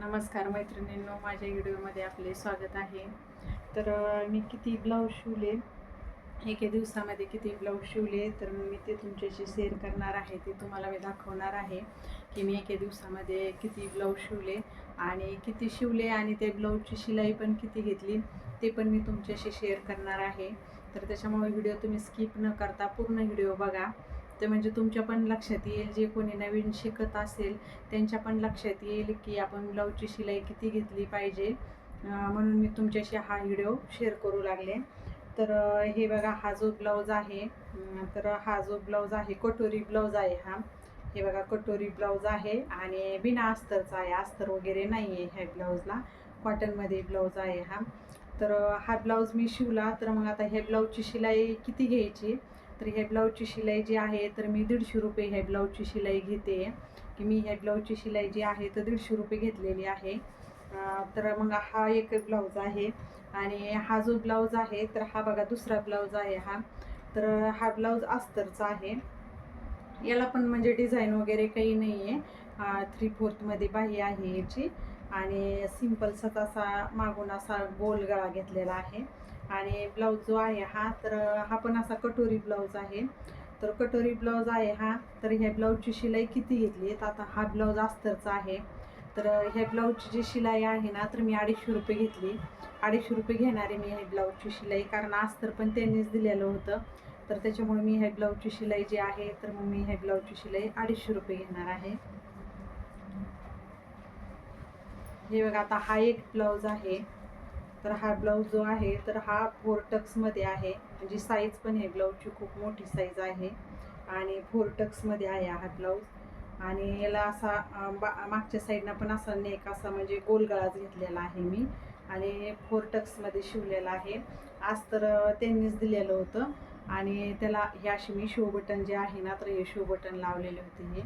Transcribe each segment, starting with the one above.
नमस्कार मैत्रिणींनो माझ्या व्हिडिओमध्ये आपले स्वागत आहे. तर मी किती ब्लाऊज शिवले एके दिवसामध्ये किती ब्लाऊज शिवले तर मी ते तुमच्याशी शेअर करणार आहे ते तुम्हाला मी दाखवणार आहे की मी एके दिवसामध्ये किती ब्लाऊज शिवले आणि किती शिवले आणि ते ब्लाऊजची शिलाई पण किती घेतली ते पण मी तुमच्याशी शेअर करणार आहे. तर त्याच्यामुळे व्हिडिओ तुम्ही स्किप न करता पूर्ण व्हिडिओ बघा. ते म्हणजे तुमच्या पण लक्षात येईल जे कोणी नवीन शिकत असेल त्यांच्या पण लक्षात येईल की आपण ब्लाऊजची शिलाई किती घेतली पाहिजे. म्हणून मी तुमच्याशी हा व्हिडिओ शेअर करू लागले. तर हे बघा हा जो ब्लाऊज आहे तर हा जो ब्लाऊज आहे कटोरी ब्लाऊज आहे हा. हे बघा कटोरी ब्लाऊज आहे आणि बिना अस्तरचा आहे अस्तर वगैरे नाही आहे ह्या ब्लाऊजला. कॉटनमध्ये ब्लाऊज आहे हा. तर हा ब्लाऊज मी शिवला तर मग आता ह्या ब्लाऊजची शिलाई किती घ्यायची? तर ह्या ब्लाऊजची शिलाई जी आहे तर मी दीडशे रुपये ह्या ब्लाऊजची शिलाई घेते. की मी ह्या ब्लाऊजची शिलाई जी आहे तर दीडशे रुपये घेतलेली आहे. तर मग हा एक ब्लाऊज आहे आणि हा जो ब्लाऊज आहे तर हा बघा दुसरा ब्लाऊज आहे हा. तर हा ब्लाऊज अस्तरचा आहे. याला पण म्हणजे डिझाईन वगैरे काही नाही आहे थ्री फोर्थमध्ये बाही आहे याची. आणि सिम्पलचाच असा मागून असा गोल गळा घेतलेला आहे. आणि ब्लाऊज जो आहे हा तर हा पण असा कटोरी ब्लाऊज आहे. तर कटोरी ब्लाऊज आहे हा तर ह्या ब्लाऊजची शिलाई किती घेतली तर आता हा ब्लाऊज अस्तरचा आहे. तर ह्या ब्लाऊजची जी शिलाई आहे ना तर मी अडीचशे रुपये घेतली. अडीचशे रुपये घेणारे मी ह्या ब्लाऊजची शिलाई कारण अस्तर पण त्यांनीच दिलेलं होतं. तर त्याच्यामुळे मी ह्या ब्लाऊजची शिलाई जी आहे तर मग मी ह्या ब्लाऊजची शिलाई अडीचशे रुपये घेणार आहे. हे बघा आता हा एक ब्लाऊज आहे. तर हा ब्लाऊज जो आहे तर हा फोर टक्समध्ये आहे. म्हणजे साईज पण आहे ब्लाऊजची खूप मोठी साईज आहे. आणि फोर टक्समध्ये आहे हा ब्लाऊज आणि याला असा बा मागच्या साईडनं पण असा नेक असा म्हणजे गोलगळाच घेतलेला आहे मी. आणि फोर टक्समध्ये शिवलेला आहे. आज तर त्यांनीच दिलेलं होतं. आणि त्याला हे असे मी शो बटन जे आहे ना तर हे शो बटन लावलेले होते हे.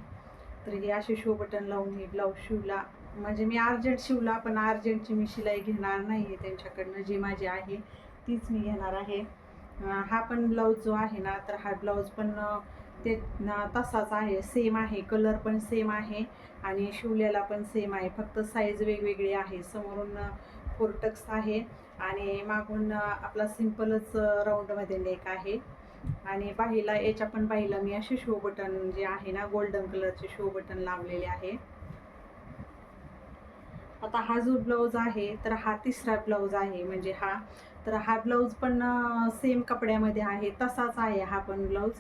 तर हे असे शो बटन लावून हे ब्लाऊज शिवला. म्हणजे मी अर्जंट शिवला पण अर्जंटची मी शिलाई घेणार नाही आहे त्यांच्याकडनं. जी माझी आहे तीच मी घेणार आहे. हा पण ब्लाऊज जो आहे ना तर हा ब्लाऊज पण ते तसाच आहे. सेम आहे. कलर पण सेम आहे. आणि शिवलेला पण सेम आहे. फक्त साईज वेगवेगळी आहे. समोरून फोरटक्स आहे. आणि मागून आपला सिम्पलच राऊंडमध्ये नेक आहे. आणि बाहीला याच्या पण बाहीला मी असे शो बटन जे आहे ना गोल्डन कलरचे शो बटन लावलेले आहे. आता हा जो ब्लाऊज आहे तर हा तिसरा ब्लाऊज आहे म्हणजे हा. तर हा ब्लाऊज पण सेम कपड्यामध्ये आहे तसाच आहे हा पण ब्लाऊज.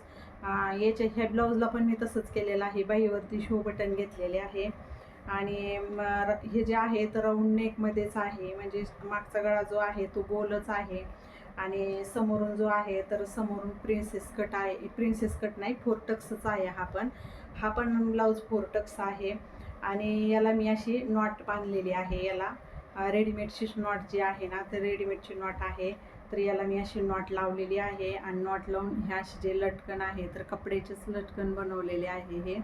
याच्या ह्या ब्लाऊजला पण मी तसंच केलेलं आहे बाईवरती शो बटन घेतलेले आहे. आणि हे जे आहे तर राऊंड नेकमध्येच आहे म्हणजे मागचा गळा जो आहे तो गोलच आहे. आणि समोरून जो आहे तर समोरून प्रिन्सेस कट आहे प्रिन्सेस कट नाही फोरटक्सच आहे हा पण. हा पण ब्लाऊज फोरटक्स आहे. आणि याला मी अशी नॉट बांधलेली आहे. याला रेडीमेडची नॉट जी आहे ना तर रेडीमेडची नॉट आहे. तर याला मी अशी नॉट लावलेली आहे आणि नॉट लावून हे अशी जे लटकन आहे तर कपड्याचेच लटकन बनवलेले आहे हे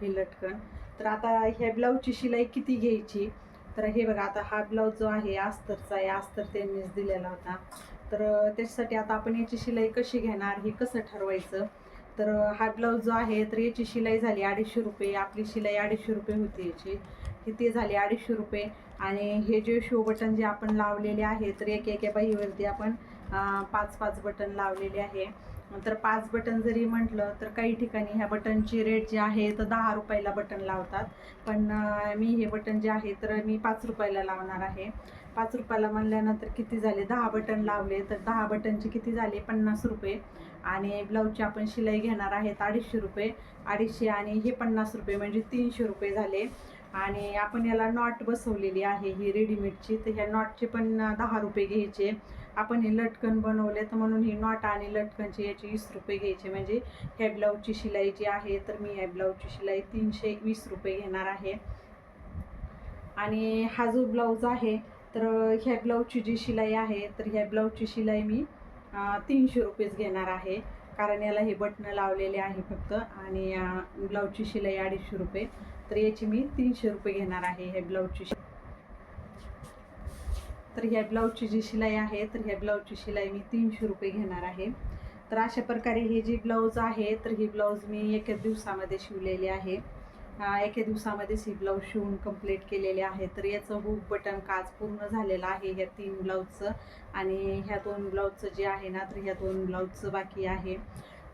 हे लटकन. तर आता ह्या ब्लाऊजची शिलाई किती घ्यायची? तर हे बघा आता हा ब्लाऊज जो आहे अस्तरचा आहे अस्तर त्यांनीच दिलेला होता. तर त्याच्यासाठी आता आपण याची शिलाई कशी घेणार हे कसं ठरवायचं? तर हा ब्लाऊज जो आहे तर याची शिलाई झाली अडीचशे रुपये. आपली शिलाई अडीचशे रुपये होती याची. की ते झाले? अडीचशे रुपये. आणि हे जे शो बटन जे आपण लावलेले आहे तर एक एका बाईवरती आपण पाच पाच बटन लावलेले आहे. तर पाच बटन जरी म्हटलं तर काही ठिकाणी ह्या बटनची रेट जे आहे तर दहा रुपयाला बटन लावतात. पण मी हे बटन जे आहे तर मी पाच रुपयाला लावणार आहे. पाच रुपयाला म्हणल्यानंतर किती झाले? दहा बटन लावले तर दहा बटनचे किती झाले? पन्नास रुपये. आणि ब्लाऊजची आपण शिलाई घेणार आहेत अडीचशे रुपये. अडीचशे आणि हे पन्नास रुपये म्हणजे तीनशे रुपये झाले. आणि आपण याला नॉट बसवलेली आहे ही रेडीमेडची. तर ह्या नॉटचे पण दहा रुपये घ्यायचे. आपण हे लटकन बनवले तर म्हणून ही नॉट आणि लटकनचे याचे वीस रुपये घ्यायचे. म्हणजे ह्या ब्लाऊजची शिलाई जी आहे तर मी ह्या ब्लाऊजची शिलाई तीनशे वीस रुपये घेणार आहे. आणि हा जो ब्लाऊज आहे तर ह्या ब्लाऊजची जी शिलाई आहे तर ह्या ब्लाऊजची शिलाई मी तीनशे रुपयेच घेणार आहे. कारण याला हे बटणं लावलेले आहे फक्त. आणि ब्लाऊजची शिलाई अडीचशे रुपये. तर याची मी तीनशे रुपये घेणार आहे ह्या ब्लाऊजची तर ह्या ब्लाऊजची जी शिलाई आहे तर ह्या ब्लाऊजची शिलाई मी तीनशे रुपये घेणार आहे. तर अशा प्रकारे हे जे ब्लाऊज आहे तर ही ब्लाऊज मी एका दिवसामध्ये शिवलेली आहे. एके दिवसामध्ये सी ब्लाऊज शिवून कंप्लीट केलेले आहे तर याचं हुक बटन काज पूर्ण झालेलं आहे ह्या तीन ब्लाऊजचं. आणि ह्या दोन ब्लाऊजचं जे आहे ना तर ह्या दोन ब्लाऊजचं बाकी आहे.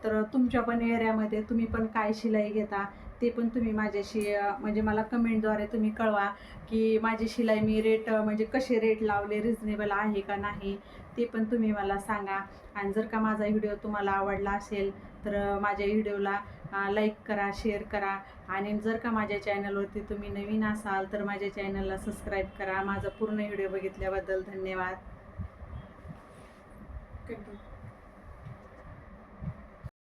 तर तुमच्या पण एरियामध्ये तुम्ही पण काय शिलाई घेता ते पण तुम्ही माझ्याशी म्हणजे मला कमेंटद्वारे तुम्ही कळवा की माझी शिलाई मी रेट म्हणजे कसे रेट लावले रिजनेबल आहे का नाही ते पण तुम्ही मला सांगा. आणि जर का माझा व्हिडिओ तुम्हाला आवडला असेल तर माझ्या व्हिडिओला लाईक करा शेअर करा. आणि जर का माझ्या चॅनलवरती तुम्ही नवीन असाल तर माझ्या चॅनलला सबस्क्राईब करा. माझा पूर्ण व्हिडिओ बघितल्याबद्दल धन्यवाद. Good.